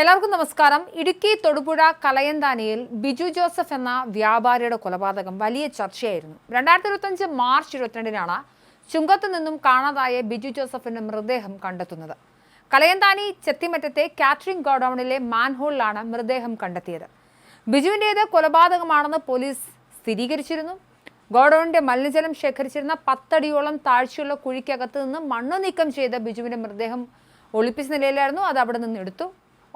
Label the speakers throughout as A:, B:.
A: എല്ലാവർക്കും നമസ്കാരം. ഇടുക്കി തൊടുപുഴ കലയന്താനിയിൽ ബിജു ജോസഫ് എന്ന വ്യാപാരിയുടെ കൊലപാതകം വലിയ ചർച്ചയായിരുന്നു. രണ്ടായിരത്തി ഇരുപത്തഞ്ച് മാർച്ച് ഇരുപത്തിരണ്ടിനാണ് ചുങ്കത്ത് നിന്നും കാണാതായ ബിജു ജോസഫിന്റെ മൃതദേഹം കണ്ടെത്തുന്നത്. കലയന്താനി ചെത്തിമറ്റത്തെ കാറ്ററിംഗ് ഗോഡൌണിലെ മാൻഹോളിലാണ് മൃതദേഹം കണ്ടെത്തിയത്. ബിജുവിന്റേത് കൊലപാതകമാണെന്ന് പോലീസ് സ്ഥിരീകരിച്ചിരുന്നു. ഗോഡൌണിന്റെ മലിനജലം ശേഖരിച്ചിരുന്ന പത്തടിയോളം താഴ്ചയുള്ള കുഴിക്കകത്ത് നിന്ന് മണ്ണ് നീക്കം ചെയ്ത ബിജുവിന്റെ മൃതദേഹം ഒളിപ്പിച്ച നിലയിലായിരുന്നു. അത് അവിടെ നിന്ന് എടുത്തു.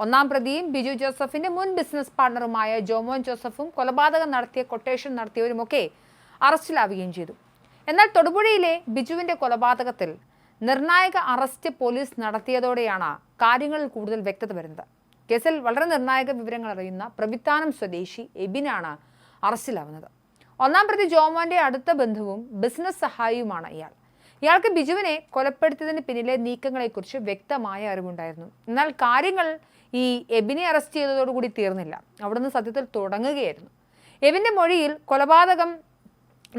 A: ഒന്നാം പ്രതിയും ബിജു ജോസഫിന്റെ മുൻ ബിസിനസ് പാർട്ണറുമായ ജോമോൻ ജോസഫും കൊലപാതകം നടത്തിയ കൊട്ടേഷൻ നടത്തിയവരുമൊക്കെ അറസ്റ്റിലാവുകയും ചെയ്തു. എന്നാൽ തൊടുപുഴയിലെ ബിജുവിന്റെ കൊലപാതകത്തിൽ നിർണായക അറസ്റ്റ് പോലീസ് നടത്തിയതോടെയാണ് കാര്യങ്ങളിൽ കൂടുതൽ വ്യക്തത വരുന്നത്. കേസിൽ വളരെ നിർണായക വിവരങ്ങൾ അറിയുന്ന പ്രവിത്താനം സ്വദേശി എബിനാണ് അറസ്റ്റിലാവുന്നത്. ഒന്നാം പ്രതി ജോമോന്റെ അടുത്ത ബന്ധുവും ബിസിനസ് സഹായിയുമാണ് ഇയാൾ. ഇയാൾക്ക് ബിജുവിനെ കൊലപ്പെടുത്തിയതിന് പിന്നിലെ നീക്കങ്ങളെക്കുറിച്ച് വ്യക്തമായ അറിവുണ്ടായിരുന്നു. എന്നാൽ കാര്യങ്ങൾ ഈ എബിനെ അറസ്റ്റ് ചെയ്തതോടുകൂടി തീർന്നില്ല. അവിടുന്ന് സത്യത്തിൽ തുടങ്ങുകയായിരുന്നു. എബിന്റെ മൊഴിയിൽ കൊലപാതകം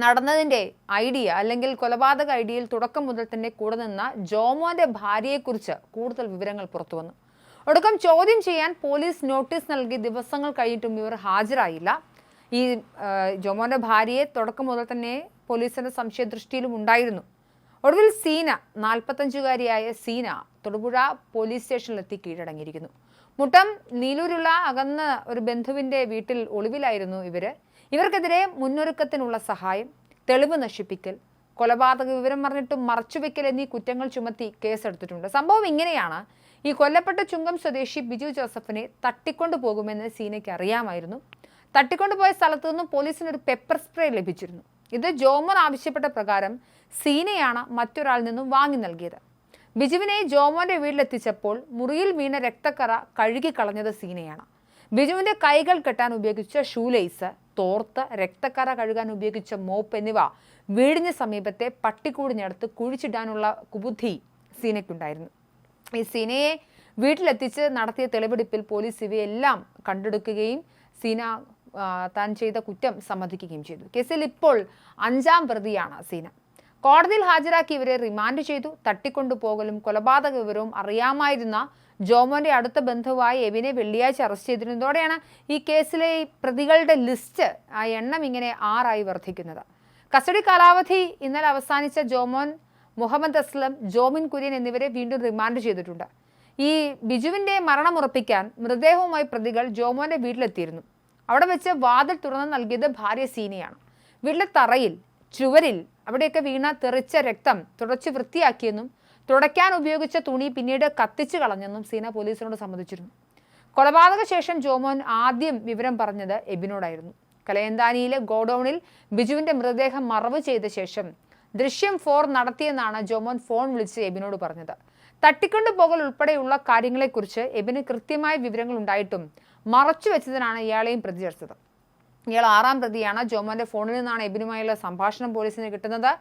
A: നടന്നതിന്റെ ഐഡിയ അല്ലെങ്കിൽ കൊലപാതക ഐഡിയയിൽ തുടക്കം മുതൽ തന്നെ കൂടെ നിന്ന ജോമോന്റെ ഭാര്യയെക്കുറിച്ച് കൂടുതൽ വിവരങ്ങൾ പുറത്തു വന്നു. ഒടുക്കം ചോദ്യം ചെയ്യാൻ പോലീസ് നോട്ടീസ് നൽകി ദിവസങ്ങൾ കഴിഞ്ഞിട്ടും ഇവർ ഹാജരായില്ല. ഈ ജോമോന്റെ ഭാര്യയെ തുടക്കം മുതൽ തന്നെ പോലീസിന്റെ സംശയദൃഷ്ടിയിലും ഉണ്ടായിരുന്നു. ഒടുവിൽ സീന നാൽപ്പത്തഞ്ചുകാരിയായ സീന തൊടുപുഴ പോലീസ് സ്റ്റേഷനിലെത്തി കീഴടങ്ങിയിരിക്കുന്നു. മുട്ടം നീലൂരുള്ള അകന്ന ഒരു ബന്ധുവിന്റെ വീട്ടിൽ ഒളിവിലായിരുന്നു ഇവർ. ഇവർക്കെതിരെ മുന്നൊരുക്കത്തിനുള്ള സഹായം തെളിവ് നശിപ്പിക്കൽ കൊലപാതക വിവരം പറഞ്ഞിട്ടും മറച്ചുവെക്കൽ എന്നീ കുറ്റങ്ങൾ ചുമത്തി കേസെടുത്തിട്ടുണ്ട്. സംഭവം ഇങ്ങനെയാണ്. ഈ കൊല്ലപ്പെട്ട ചുങ്കം സ്വദേശി ബിജു ജോസഫിനെ തട്ടിക്കൊണ്ടു പോകുമെന്ന് സീനയ്ക്ക് അറിയാമായിരുന്നു. തട്ടിക്കൊണ്ടുപോയ സ്ഥലത്തു നിന്നും പോലീസിന് ഒരു പെപ്പർ സ്പ്രേ ലഭിച്ചിരുന്നു. ഇത് ജോമർ ആവശ്യപ്പെട്ട പ്രകാരം സീനയാണ് മറ്റൊരാളിൽ നിന്നും വാങ്ങി നൽകിയത്. ബിജുവിനെ ജോമോന്റെ വീട്ടിലെത്തിച്ചപ്പോൾ മുറിയിൽ വീണ രക്തക്കറ കഴുകിക്കളഞ്ഞത് സീനയാണ്. ബിജുവിന്റെ കൈകൾ കെട്ടാൻ ഉപയോഗിച്ച ഷൂലേസ് തോർത്ത് രക്തക്കറ കഴുകാൻ ഉപയോഗിച്ച മോപ്പ് എന്നിവ വീടിന് സമീപത്തെ പട്ടിക്കൂടിനടുത്ത് കുഴിച്ചിടാനുള്ള കുബുദ്ധി സീനയ്ക്കുണ്ടായിരുന്നു. ഈ സീനയെ വീട്ടിലെത്തിച്ച് നടത്തിയ തെളിവെടുപ്പിൽ പോലീസ് ഇവയെല്ലാം കണ്ടെടുക്കുകയും സീന താൻ ചെയ്ത കുറ്റം സമ്മതിക്കുകയും ചെയ്തു. കേസിൽ ഇപ്പോൾ അഞ്ചാം പ്രതിയാണ് സീന. കോടതിയിൽ ഹാജരാക്കി ഇവരെ റിമാൻഡ് ചെയ്തു. തട്ടിക്കൊണ്ടുപോകലും കൊലപാതക വിവരവും അറിയാമായിരുന്ന ജോമോന്റെ അടുത്ത ബന്ധുവായി എവിനെ വെള്ളിയാഴ്ച അറസ്റ്റ് ചെയ്തിരുന്നതോടെയാണ് ഈ കേസിലെ പ്രതികളുടെ ലിസ്റ്റ് ആ എണ്ണം ഇങ്ങനെ ആറായി വർദ്ധിക്കുന്നത്. കസ്റ്റഡി കാലാവധി ഇന്നലെ അവസാനിച്ച ജോമോൻ മുഹമ്മദ് അസ്ലം ജോമിൻ കുര്യൻ എന്നിവരെ വീണ്ടും റിമാൻഡ് ചെയ്തിട്ടുണ്ട്. ഈ ബിജുവിന്റെ മരണമുറപ്പിക്കാൻ മൃതദേഹവുമായി പ്രതികൾ ജോമോന്റെ വീട്ടിലെത്തിയിരുന്നു. അവിടെ വെച്ച് വാതിൽ തുറന്ന് നൽകിയത് ഭാര്യ സീനയാണ്. വീട്ടിലെ തറയിൽ ചുവരിൽ അവിടെയൊക്കെ വീണ തെറിച്ച രക്തം തുടച്ച് വൃത്തിയാക്കിയെന്നും തുടയ്ക്കാൻ ഉപയോഗിച്ച തുണി പിന്നീട് കത്തിച്ചു കളഞ്ഞെന്നും സീന പോലീസിനോട് സമ്മതിച്ചിരുന്നു. കൊലപാതക ശേഷം ജോമോൻ ആദ്യം വിവരം പറഞ്ഞത് എബിനോടായിരുന്നു. കലയന്താനിയിലെ ഗോഡൌണിൽ ബിജുവിന്റെ മൃതദേഹം മറവ് ചെയ്ത ശേഷം ദൃശ്യം ഫോർ നടത്തിയെന്നാണ് ജോമോൻ ഫോൺ വിളിച്ച് എബിനോട് പറഞ്ഞത്. തട്ടിക്കൊണ്ടുപോകൽ ഉൾപ്പെടെയുള്ള കാര്യങ്ങളെക്കുറിച്ച് എബിന് കൃത്യമായ വിവരങ്ങൾ ഉണ്ടായിട്ടും മറച്ചു വെച്ചതിനാണ് ഇയാളെയും പ്രതി ചേർത്തത്. ഇയാൾ ആറാം പ്രതിയാണ്. ജോമോന്റെ ഫോണിൽ നിന്നാണ് എബിനുമായുള്ള സംഭാഷണം പോലീസിന് കിട്ടുന്നത്.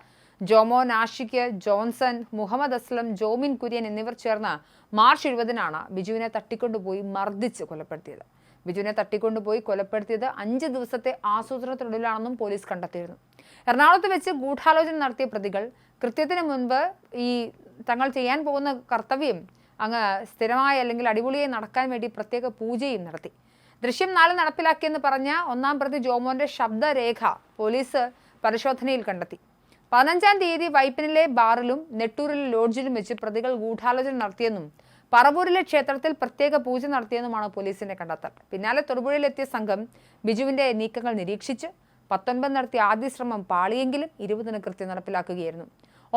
A: ജോമോ നാഷിക്ക് ജോൺസൺ മുഹമ്മദ് അസ്ലം ജോമിൻ കുര്യൻ എന്നിവർ ചേർന്ന് മാർച്ച് എഴുപതിനാണ് ബിജുവിനെ തട്ടിക്കൊണ്ടുപോയി മർദ്ദിച്ച് കൊലപ്പെടുത്തിയത്. ബിജുവിനെ തട്ടിക്കൊണ്ടുപോയി കൊലപ്പെടുത്തിയത് അഞ്ച് ദിവസത്തെ ആസൂത്രണത്തിനുള്ളിലാണെന്നും പോലീസ് കണ്ടെത്തിയിരുന്നു. എറണാകുളത്ത് വെച്ച് ഗൂഢാലോചന നടത്തിയ പ്രതികൾ കൃത്യത്തിന് മുൻപ് ഈ തങ്ങൾ ചെയ്യാൻ പോകുന്ന കർത്തവ്യം അങ്ങ് സ്ഥിരമായി അല്ലെങ്കിൽ അടിപൊളിയായി നടക്കാൻ വേണ്ടി പ്രത്യേക പൂജയും നടത്തി. ദൃശ്യം നാല് നടപ്പിലാക്കിയെന്ന് പറഞ്ഞ ഒന്നാം പ്രതി ജോമോന്റെ ശബ്ദരേഖ പോലീസ് പരിശോധനയിൽ കണ്ടെത്തി. പതിനഞ്ചാം തീയതി വൈപ്പിനിലെ ബാറിലും നെട്ടൂരിലെ ലോഡ്ജിലും വെച്ച് പ്രതികൾ ഗൂഢാലോചന നടത്തിയെന്നും പറവൂരിലെ ക്ഷേത്രത്തിൽ പ്രത്യേക പൂജ നടത്തിയെന്നുമാണ് പോലീസിന്റെ കണ്ടെത്തൽ. പിന്നാലെ തൊടുപുഴയിലെത്തിയ സംഘം ബിജുവിന്റെ നീക്കങ്ങൾ നിരീക്ഷിച്ച് പത്തൊൻപത് നടത്തിയ ആദ്യ ശ്രമം പാളിയെങ്കിലും ഇരുപതിന് കൃത്യം നടപ്പിലാക്കുകയായിരുന്നു.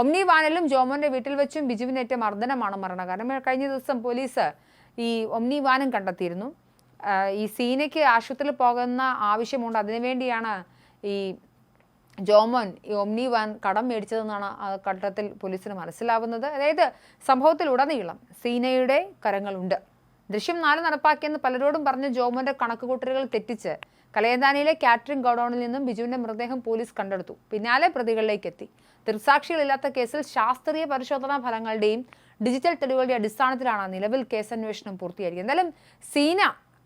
A: ഒമ്നി വാനിലും ജോമോന്റെ വീട്ടിൽ വെച്ചും ബിജുവിനേറ്റ മർദ്ദനമാണ് മരണം. കാരണം കഴിഞ്ഞ ദിവസം പോലീസ് ഈ ഒമ്നി വാനും കണ്ടെത്തിയിരുന്നു. ഈ സീനയ്ക്ക് ആശുപത്രിയിൽ പോകുന്ന ആവശ്യമുണ്ട്. അതിനുവേണ്ടിയാണ് ഈ ജോമോൻ ഈ ഒമ്നി വാൻ കടം മേടിച്ചതെന്നാണ് ഘട്ടത്തിൽ പോലീസിന് മനസ്സിലാവുന്നത്. അതായത് സംഭവത്തിലുടനീളം സീനയുടെ കരങ്ങളുണ്ട്. ദൃശ്യം നാല് നടപ്പാക്കിയെന്ന് പലരോടും പറഞ്ഞ ജോമോന്റെ കണക്കുകൂട്ടലുകൾ തെറ്റിച്ച് കലയന്താനിയിലെ കാറ്ററിംഗ് ഗോഡൌണിൽ നിന്നും ബിജുവിന്റെ മൃതദേഹം പോലീസ് കണ്ടെടുത്തു. പിന്നാലെ പ്രതികളിലേക്ക് എത്തി. ദൃക്സാക്ഷികളില്ലാത്ത കേസിൽ ശാസ്ത്രീയ പരിശോധനാ ഫലങ്ങളുടെയും ഡിജിറ്റൽ തെളിവുകളുടെ അടിസ്ഥാനത്തിലാണ് നിലവിൽ കേസന്വേഷണം പൂർത്തിയായിരിക്കുന്നത്. എന്തായാലും സീന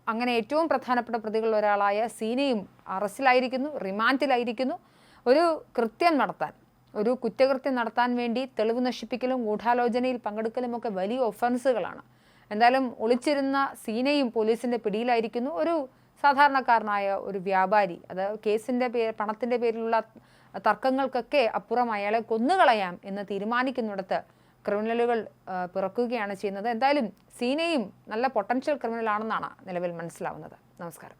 A: അങ്ങനെ ഏറ്റവും പ്രധാനപ്പെട്ട പ്രതികളിൽ ഒരാളായ സീനയും അറസ്റ്റിലായിരിക്കുന്നു റിമാൻഡിലായിരിക്കുന്നു. ഒരു കൃത്യം നടത്താൻ ഒരു കുറ്റകൃത്യം നടത്താൻ വേണ്ടി തെളിവ് നശിപ്പിക്കലും ഗൂഢാലോചനയിൽ പങ്കെടുക്കലും ഒക്കെ വലിയ ഒഫൻസുകളാണ് എന്തായാലും ഒളിച്ചിരുന്ന സീനയും പോലീസിന്റെ പിടിയിലായിരിക്കുന്നു. ഒരു സാധാരണക്കാരനായ ഒരു വ്യാപാരി അത് കേസിന്റെ പേര് പണത്തിന്റെ പേരിലുള്ള തർക്കങ്ങൾക്കൊക്കെ അപ്പുറം അയാളെ കൊന്നുകളയാം എന്ന് തീരുമാനിക്കുന്നിടത്ത് ക്രിമിനലുകൾ പിറക്കുകയാണ് ചെയ്യുന്നത്. എന്തായാലും സീനയും നല്ല പൊട്ടൻഷ്യൽ ക്രിമിനൽ ആണെന്നാണ് നിലവിൽ മനസ്സിലാവുന്നത്. നമസ്കാരം.